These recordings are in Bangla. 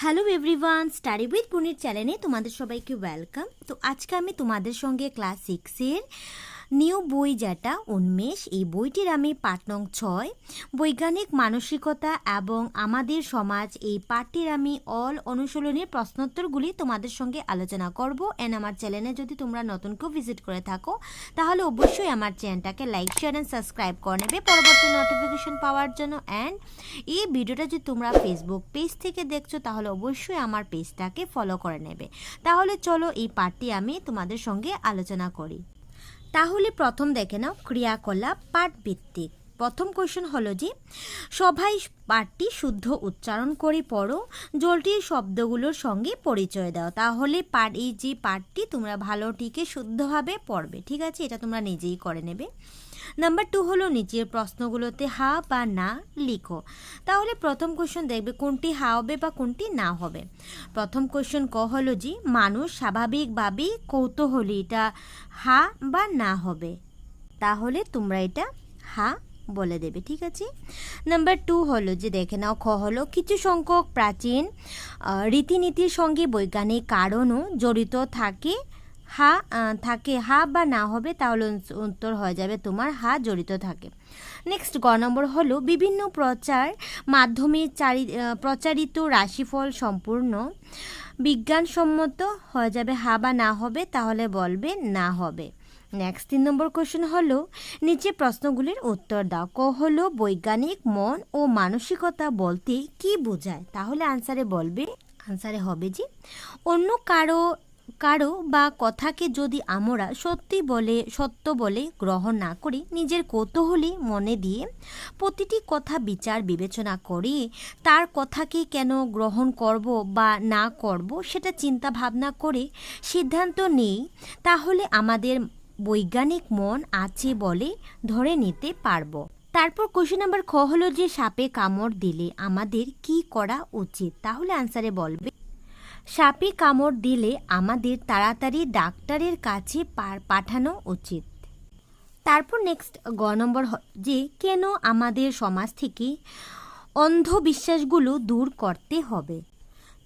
হ্যালো এভরিওয়ান স্টাডি উইথ পুনির চ্যানেলে তোমাদের সবাইকে ওয়েলকাম তো আজকে আমি তোমাদের সঙ্গে ক্লাস সিক্সের নিউ বই যেটা, উন্মেষ, এই বইটির আমি পাঠ নং ছয়। বৈজ্ঞানিক মানসিকতা এবং আমাদের সমাজ, এই পাঠটির আমি অল অনুশীলনের প্রশ্নোত্তরগুলি তোমাদের সঙ্গে আলোচনা করব। অ্যান্ড আমার চ্যানেলে যদি তোমরা নতুন কেউ ভিজিট করে থাকো, তাহলে অবশ্যই আমার চ্যানেলটাকে লাইক শেয়ার অ্যান্ড সাবস্ক্রাইব করে নেবে পরবর্তী নোটিফিকেশন পাওয়ার জন্য। অ্যান্ড এই ভিডিওটা যদি তোমরা ফেসবুক পেজ থেকে দেখছ, তাহলে অবশ্যই আমার পেজটাকে ফলো করে নেবে। তাহলে চলো এই পাঠটি আমি তোমাদের সঙ্গে আলোচনা করি। তাহলে প্রথম দেখে নাও ক্রিয়াকলাপ পাঠ ভিত্তিক প্রথম কোয়েশন হলো যে সবাই পাঠটি শুদ্ধ উচ্চারণ করে পড়ো জলটির শব্দগুলোর সঙ্গে পরিচয় দাও। তাহলে পাঠ এই যে পাঠটি তোমরা ভালোটিকে শুদ্ধভাবে পড়বে, ঠিক আছে? এটা তোমরা নিজেই করে নেবে। নাম্বার টু হলো নিচের প্রশ্নগুলোতে হা বা না লিখো। তাহলে প্রথম কোশ্চেন দেখবে কোনটি হা হবে বা কোনটি না হবে। প্রথম কোশ্চেন ক হলো যে, মানুষ স্বাভাবিকভাবেই কৌতূহলী। এটা হা বা না হবে। তাহলে তোমরা এটা হা বলে দেবে, ঠিক আছে? নাম্বার টু হলো যে দেখে নাও, খ হলো, কিছু সংখ্যক প্রাচীন রীতিনীতির সঙ্গে বৈজ্ঞানিক কারণও জড়িত থাকে, হা থাকে, হা বা না হবে, তাহলে উত্তর হয়ে যাবে তোমার হা জড়িত থাকে। নেক্সট গ নম্বর হলো, বিভিন্ন প্রচার মাধ্যমে চারি প্রচারিত রাশিফল সম্পূর্ণ বিজ্ঞানসম্মত হয়ে যাবে, হা বা না হবে, তাহলে বলবে না হবে। নেক্সট তিন নম্বর কোশ্চেন হলো, নিচে প্রশ্নগুলির উত্তর দাও। ক হলো, বৈজ্ঞানিক মন ও মানসিকতা বলতে কি বোঝায়? তাহলে আনসারে বলবে আনসারে হবে যে, অন্য কারও কারও বা কথাকে যদি আমরা সত্যি বলে, সত্য বলে গ্রহণ না করি, নিজের কৌতূহলী মনে দিয়ে প্রতিটি কথা বিচার, বিবেচনা করে তার কথাকে কেন গ্রহণ করব বা না করব সেটা চিন্তা ভাবনা করে সিদ্ধান্ত নেই, তাহলে আমাদের বৈজ্ঞানিক মন আছে বলে ধরে নিতে পারব। তারপর কোশ্চেন নাম্বার খ হলো যে সাপে কামড় দিলে আমাদের কি করা উচিত? তাহলে আনসারে বলবে সাপে কামড় দিলে আমাদের তাড়াতাড়ি ডাক্তারের কাছে পাঠানো উচিত। তারপর নেক্সট গ নম্বর যে কেন আমাদের সমাজ থেকে অন্ধবিশ্বাসগুলো দূর করতে হবে?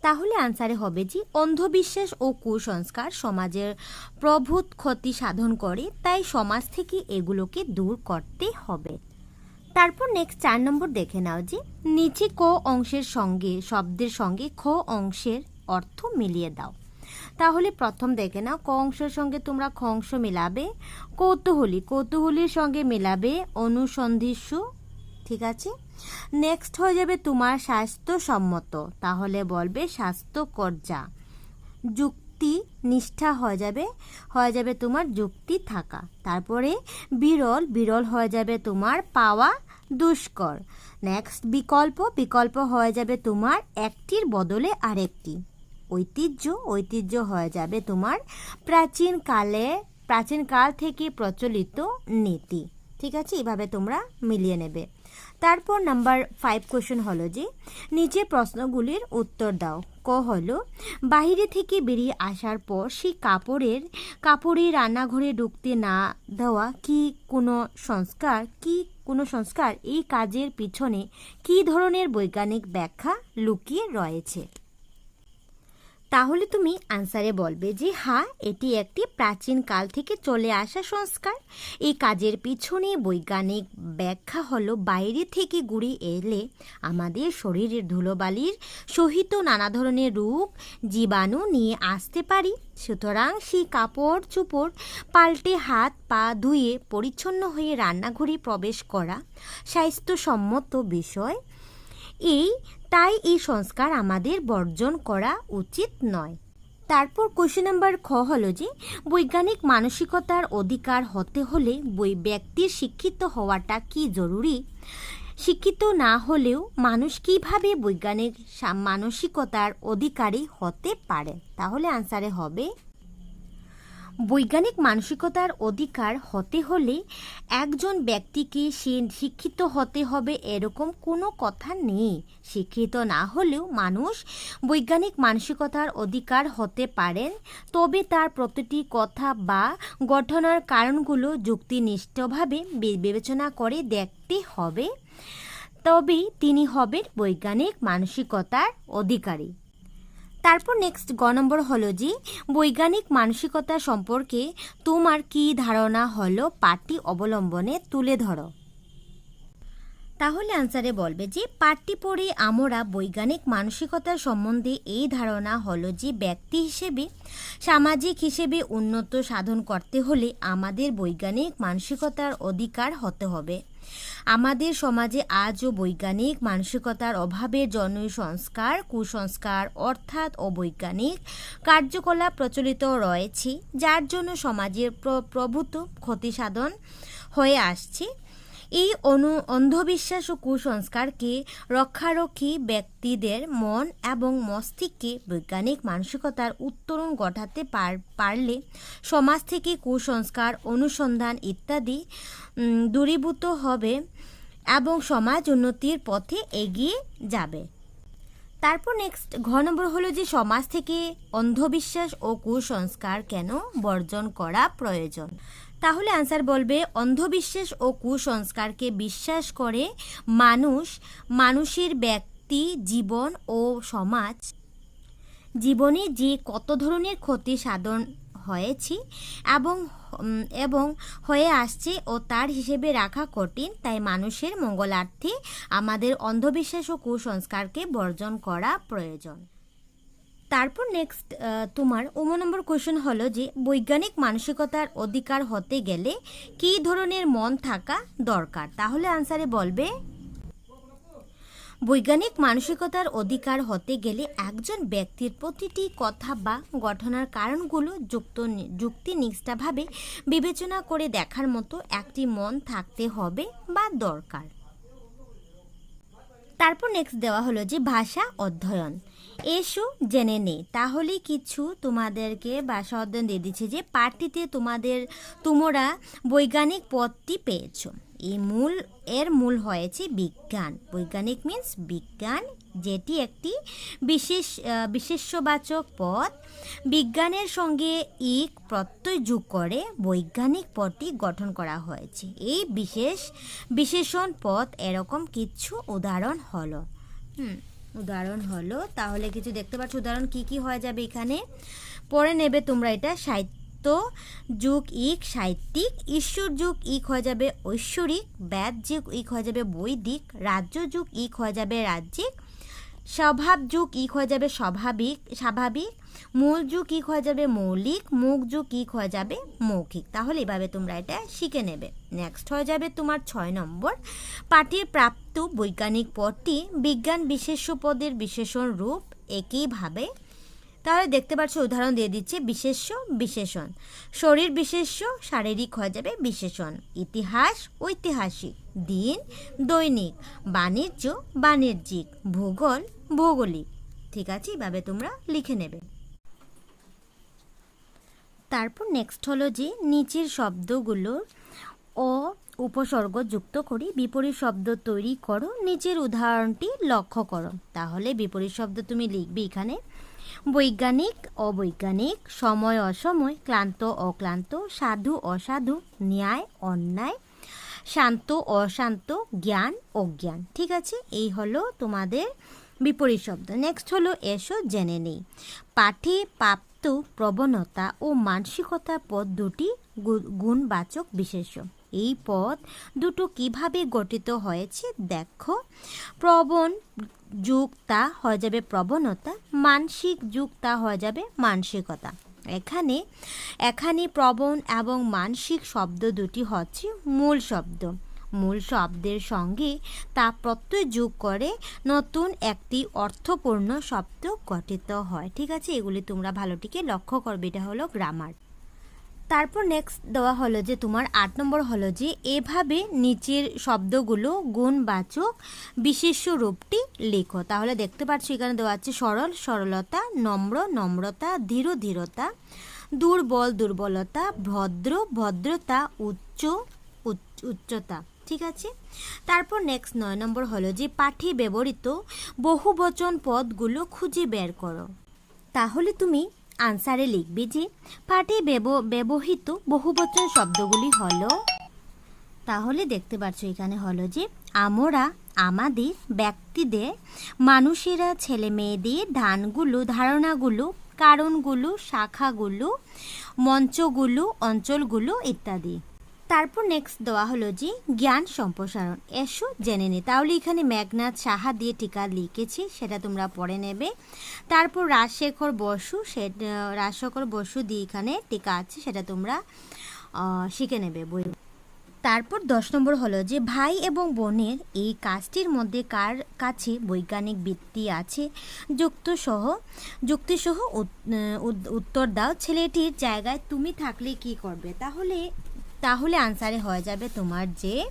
তাহলে আনসারে হবে যে অন্ধবিশ্বাস ও কুসংস্কার সমাজের প্রভূত ক্ষতি সাধন করে, তাই সমাজ থেকে এগুলোকে দূর করতে হবে। তারপর নেক্সট চার নম্বর দেখে নাও যে নিচে ক অংশের সঙ্গে, শব্দের সঙ্গে খ অংশের অর্থ মিলিয়ে দাও। তাহলে প্রথম দেখে নাও, ক অংশের সঙ্গে তোমরা খ অংশ মিলাবে। কৌতূহলী, কৌতূহলীর সঙ্গে মিলাবে অনুসন্ধিৎসু ঠিক আছে? নেক্সট হয়ে যাবে তোমার স্বাস্থ্যসম্মত, তাহলে বলবে স্বাস্থ্যকর যা যুক্তি, নিষ্ঠা হয়ে যাবে হয়ে যাবে তোমার যুক্তি থাকা। তারপরে বিরল বিরল হয়ে যাবে তোমার পাওয়া দুষ্কর। নেক্সট বিকল্প বিকল্প হয়ে যাবে তোমার একটির বদলে আরেকটি। ঐতিহ্য ঐতিহ্য হয়ে যাবে তোমার প্রাচীন কালে, প্রাচীন কাল থেকে প্রচলিত নীতি। ঠিক আছে? এভাবে তোমরা মিলিয়ে নেবে। তারপর নাম্বার ফাইভ কোশ্চেন হলো যে, নিচে প্রশ্নগুলির উত্তর দাও। ক হলো বাইরে থেকে বেরিয়ে আসার পর সেই কাপড়ের, কাপড়ে রান্নাঘরে ঢুকতে না দেওয়া কি কোনো সংস্কার? কি কোনো সংস্কার? এই কাজের পিছনে কী ধরনের বৈজ্ঞানিক ব্যাখ্যা লুকিয়ে রয়েছে? তাহলে তুমি আনসারে বলবে যে হ্যাঁ এটি একটি প্রাচীন কাল থেকে চলে আসা সংস্কার। এই কাজের পিছনে বৈজ্ঞানিক ব্যাখ্যা হলো, বাইরে থেকে ঘুরে এলে আমাদের শরীরের ধুলোবালির সহিত নানা ধরনের রোগ, জীবাণু নিয়ে আসতে পারি। সুতরাং সেই কাপড় চুপড় পাল্টে হাত পা ধুয়ে পরিচ্ছন্ন হয়ে রান্নাঘরে প্রবেশ করা স্বাস্থ্যসম্মত বিষয়। এই তাই এই সংস্কার আমাদের বর্জন করা উচিত নয়। তারপর কোশ্চেন নাম্বার খ হলো যে, বৈজ্ঞানিক মানসিকতার অধিকার হতে হলে বই ব্যক্তির শিক্ষিত হওয়াটা কি জরুরি? শিক্ষিত না হলেও মানুষ কীভাবে বৈজ্ঞানিক মানসিকতার অধিকারী হতে পারে? তাহলে আনসারে হবে বৈজ্ঞানিক মানসিকতার অধিকার হতে হলে একজন ব্যক্তিকে সে শিক্ষিত হতে হবে এরকম কোনো কথা নেই। শিক্ষিত না হলেও মানুষ বৈজ্ঞানিক মানসিকতার অধিকার হতে পারেন, তবে তার প্রতিটি কথা বা গঠনার কারণগুলো যুক্তিনিষ্ঠভাবে বিবেচনা করে দেখতে হবে। তবেই তিনি হবেন বৈজ্ঞানিক মানসিকতার অধিকারী। তারপর নেক্সট গ নম্বর হলো যে বৈজ্ঞানিক মানসিকতা সম্পর্কে তোমার কি ধারণা হলো? পাঠটি অবলম্বনে তুলে ধরো। তাহলে আনসারে বলবে যে, পাঠটি পড়ে আমরা বৈজ্ঞানিক মানসিকতার সম্বন্ধে এই ধারণা হলো যে, ব্যক্তি হিসেবে, সামাজিক হিসেবে উন্নত সাধন করতে হলে আমাদের বৈজ্ঞানিক মানসিকতার অধিকার হতে হবে। আমাদের সমাজে আজও বৈজ্ঞানিক মানসিকতার অভাবের জন্য সংস্কার কুসংস্কার অর্থাৎ অবৈজ্ঞানিক কার্যকলাপ প্রচলিত রয়েছে, যার জন্য সমাজের প্র- প্রভূত ক্ষতিসাধন হয়ে আসছে। এই অনু, অন্ধবিশ্বাস ও কুসংস্কারকে রক্ষারক্ষী ব্যক্তিদের মন এবং মস্তিষ্কে বৈজ্ঞানিক মানসিকতার উত্তরণ ঘটাতে পার- পারলে সমাজ থেকে কুসংস্কার, অনুসন্ধান ইত্যাদি দূরীভূত হবে এবং সমাজ উন্নতির পথে এগিয়ে যাবে। তারপর নেক্সট ঘ নম্বর হলো যে সমাজ থেকে অন্ধবিশ্বাস ও কুসংস্কার কেন বর্জন করা প্রয়োজন। তাহলে আনসার বলবে, অন্ধবিশ্বাস ও কুসংস্কারকে বিশ্বাস করে মানুষ, মানুষের ব্যক্তি, জীবন ও সমাজ। জীবনে যে কত ধরনের ক্ষতি সাধন হয়েছি এবং এবং হয়ে আসছে ও তার হিসেবে রাখা কঠিন, তাই মানুষের মঙ্গলার্থে আমাদের অন্ধবিশ্বাস ও কুসংস্কারকে বর্জন করা প্রয়োজন। তারপর নেক্সট তোমার ওম নম্বর কোশ্চেন হলো যে বৈজ্ঞানিক মানসিকতার অধিকার হতে গেলে কী ধরনের মন থাকা দরকার? তাহলে আনসারে বলবে, বৈজ্ঞানিক মানসিকতার অধিকার হতে গেলে একজন ব্যক্তির প্রতিটি কথা বা ঘটনার কারণগুলো যুক্ত যুক্তি নিষ্ঠাভাবে বিবেচনা করে দেখার মতো একটি মন থাকতে হবে বা দরকার। তারপর নেক্সট দেওয়া হলো যে ভাষা অধ্যয়ন। এসো জেনে নে তাহলে কিছু তোমাদেরকে ভাষা অধ্যয়ন দিয়ে দিচ্ছে যে পার্টিতে তোমাদের, তোমরা বৈজ্ঞানিক পদটি পেয়েছ। এই মূল, এর মূল হয়েছে বিজ্ঞান। বৈজ্ঞানিক মিন্স বিজ্ঞান, যেটি একটি বিশেষ বিশেষ্যবাচক পদ বিজ্ঞানের সঙ্গে ইক প্রত্যয় যোগ করে বৈজ্ঞানিক পদটি গঠন করা হয়েছে। এই বিশেষ বিশেষণ পদ এরকম কিছু উদাহরণ হলো। হুম, উদাহরণ হলো, তাহলে কিছু দেখতে পাচ্ছ, উদাহরণ কি কি হয়ে যাবে এখানে? পরে নেবে তোমরা এটা, সাহিত্য যুগ ইক, সাহিত্যিক। ঈশ্বর যুগ ইক হয়ে যাবে ঐশ্বরিক ব্যাদ যুগ ইক হয়ে যাবে বৈদিক, রাজ্য যুগ ইক হয়ে যাবে রাজ্যিক, স্বভাব যুগ ইক হয়ে যাবে স্বাভাবিক স্বাভাবিক, মূল যুগ ইক হয়ে যাবে মৌলিক, মুখ যুগ ইক হয়ে যাবে মৌখিক। তাহলে এভাবে তোমরা এটা শিখে নেবে। নেক্সট হয়ে যাবে তোমার ছয় নম্বর। পাঠের প্রাপ্ত বৈজ্ঞানিক পদটি বিজ্ঞান বিশেষ্য পদের বিশেষণ রূপ একইভাবে তাহলে দেখতে পাচ্ছ, উদাহরণ দিয়ে দিচ্ছে, বিশেষ্য, বিশেষণ। শরীর বিশেষ্য, শারীরিক হয়ে যাবে বিশেষণ। ইতিহাস, ঐতিহাসিক। দিন, দৈনিক। বাণিজ্য, বাণিজ্যিক। ভূগোল, ভৌগোলিক। ঠিক আছে, এভাবে তোমরা লিখে নেবে। তারপর নেক্সট হলো যে, নিচের শব্দগুলোর ও উপসর্গ যুক্ত করে, বিপরীত শব্দ তৈরি করো নিচের উদাহরণটি লক্ষ্য করো। তাহলে বিপরীত শব্দ তুমি লিখবে এখানে, বৈজ্ঞানিক, অবৈজ্ঞানিক, সময়, অসময়, ক্লান্ত, অক্লান্ত, সাধু, অসাধু, ন্যায়, অন্যায়, শান্ত, অশান্ত, জ্ঞান, অজ্ঞান। ঠিক আছে? এই হলো তোমাদের বিপরীত শব্দ। নেক্সট হলো এসো, জেনে নেই। পাঠে প্রাপ্ত প্রবণতা ও মানসিকতা পদ দুটি গুণবাচক বিশেষ্য। এই পদ দুটো কীভাবে গঠিত হয়েছে দেখো। প্রবণ যুক্তা হয়ে যাবে প্রবণতা, মানসিক যুক্তা হয়ে যাবে মানসিকতা। এখানে এখানে প্রবণ এবং মানসিক শব্দ দুটি হচ্ছে মূল শব্দ। মূল শব্দের সঙ্গে তা প্রত্যয় যোগ করে নতুন একটি অর্থপূর্ণ শব্দ গঠিত হয়। ঠিক আছে? এগুলি তোমরা ভালোটিকে লক্ষ্য করবে। এটা হলো গ্রামার তারপর নেক্সট দেওয়া হলো যে তোমার আট নম্বর হলো যে এভাবে নিচের শব্দগুলো গুণবাচক বিশেষ্য রূপটি লেখো। তাহলে দেখতে পাচ্ছ এখানে দেওয়া আছে সরল, সরলতা, নম্র, নম্রতা, ধীর, ধীরতা, দুর্বল, দুর্বলতা, ভদ্র, ভদ্রতা, উচ্চ, উচ্চ- উচ্চতা, ঠিক আছে? তারপর নেক্সট নয় নম্বর হলো যে পাঠে ব্যবহৃত বহুবচন পদগুলো খুঁজে বের করো। তাহলে তুমি আনসারে লিখবি যে, পাঠে ব্যবহৃত বহুবচন শব্দগুলি হলো তাহলে দেখতে পাচ্ছ এখানে হলো যে, আমরা, আমাদের, ব্যক্তিদের, মানুষেরা ছেলে মেয়েদের ধানগুলো, ধারণাগুলো, কারণগুলো, শাখাগুলো, মঞ্চগুলো, অঞ্চলগুলো ইত্যাদি। তারপর নেক্সট দেওয়া হলো যে জ্ঞান সম্প্রসারণ। এসো, জেনে নি। তাহলে এখানে মেঘনাথ সাহা দিয়ে টিকা লিখেছি, সেটা তোমরা পড়ে নেবে। তারপর রাজশেখর বসু, সে রাজশেখর বসু দিয়ে এখানে টিকা আছে, সেটা তোমরা শিখে নেবে বই। তারপর দশ নম্বর হলো যে ভাই এবং বোনের এই কাজটির মধ্যে কার কাছে বৈজ্ঞানিক ভিত্তি আছে? যুক্তসহ, যুক্তিসহ উত্তর দাও। ছেলেটির জায়গায় তুমি থাকলে কি করবে? তাহলে তাহলে আনসারে হয়ে যাবে তোমার যে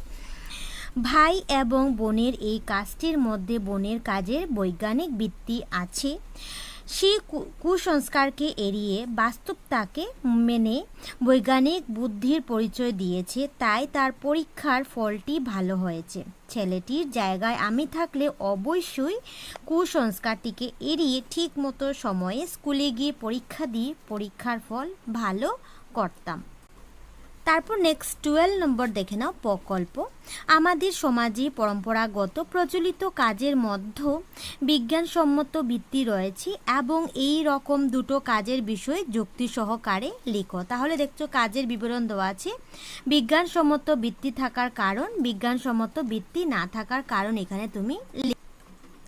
ভাই এবং বোনের এই কাজটির মধ্যে বোনের কাজের বৈজ্ঞানিক ভিত্তি আছে। সে কু- কুসংস্কারকে এড়িয়ে বাস্তবতাকে মেনে বৈজ্ঞানিক বুদ্ধির পরিচয় দিয়েছে, তাই তার পরীক্ষার ফলটি ভালো হয়েছে। ছেলেটির জায়গায় আমি থাকলে অবশ্যই কুসংস্কারটিকে এড়িয়ে ঠিকমতো সময়ে স্কুলে গিয়ে পরীক্ষা দিয়ে পরীক্ষার ফল ভালো করতাম। তারপর নেক্সট টুয়েলভ নম্বর দেখে নাও প্রকল্প। আমাদের সমাজে পরম্পরাগত প্রচলিত কাজের মধ্যে বিজ্ঞানসম্মত ভিত্তি রয়েছে এবং এই রকম দুটো কাজের বিষয়ে যুক্তি সহকারে লিখো। তাহলে দেখছ কাজের বিবরণ দেওয়া আছে। বিজ্ঞানসম্মত ভিত্তি থাকার কারণ, বিজ্ঞানসম্মত ভিত্তি না থাকার কারণ এখানে তুমি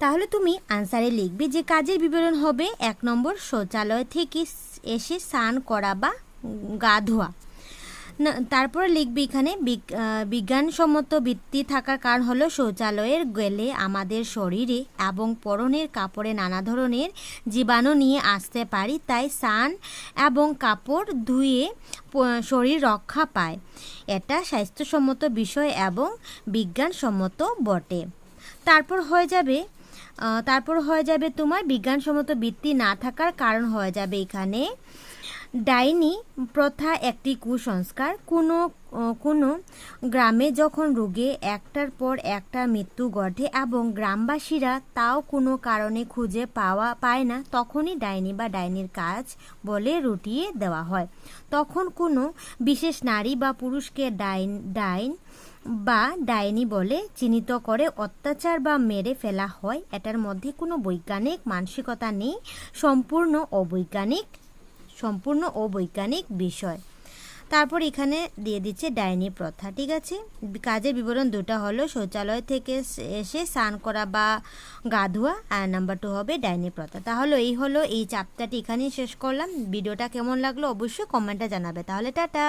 তাহলে তুমি আনসারে লিখবে যে কাজের বিবরণ হবে এক নম্বর শৌচালয় থেকে এসে স্নান করা বা গা ধোয়া। না, তারপরে লিখবি এখানে বিজ্ঞানসম্মত ভিত্তি থাকার কারণ হলো শৌচালয়ের গেলে আমাদের শরীরে এবং পরনের কাপড়ে নানা ধরনের জীবাণু নিয়ে আসতে পারি, তাই সান এবং কাপড় ধুয়ে শরীর রক্ষা পায়। এটা স্বাস্থ্যসম্মত বিষয় এবং বিজ্ঞানসম্মত বটে। তারপর হয়ে যাবে তারপর হয়ে যাবে তোমার বিজ্ঞানসম্মত ভিত্তি না থাকার কারণ হয়ে যাবে এখানে ডাইনি প্রথা একটি কুসংস্কার। কোনো কোনো গ্রামে যখন রোগে একটার পর একটা মৃত্যু ঘটে এবং গ্রামবাসীরা তাও কোনো কারণে খুঁজে পাওয়া, পায় না, তখনই ডাইনি বা ডাইনির কাজ বলে রুটিয়ে দেওয়া হয়। তখন কোনো বিশেষ নারী বা পুরুষকে ডাইন ডাইন বা ডাইনি বলে চিহ্নিত করে অত্যাচার বা মেরে ফেলা হয়। এটার মধ্যে কোনো বৈজ্ঞানিক মানসিকতা নেই, সম্পূর্ণ অবৈজ্ঞানিক সম্পূর্ণ অবৈজ্ঞানিক বিষয়। তারপর এখানে দিয়ে দিচ্ছে ডাইনি প্রথা, ঠিক আছে? কাজের বিবরণ দুটো হলো, শৌচালয় থেকে এসে স্নান করা বা গা ধোয়া আর নাম্বার টু হবে ডাইনি প্রথা। তাহলে এই হলো, এই চাপটাটি এখানেই শেষ করলাম। ভিডিওটা কেমন লাগল অবশ্যই কমেন্টটা জানাবে। তাহলে টাটা!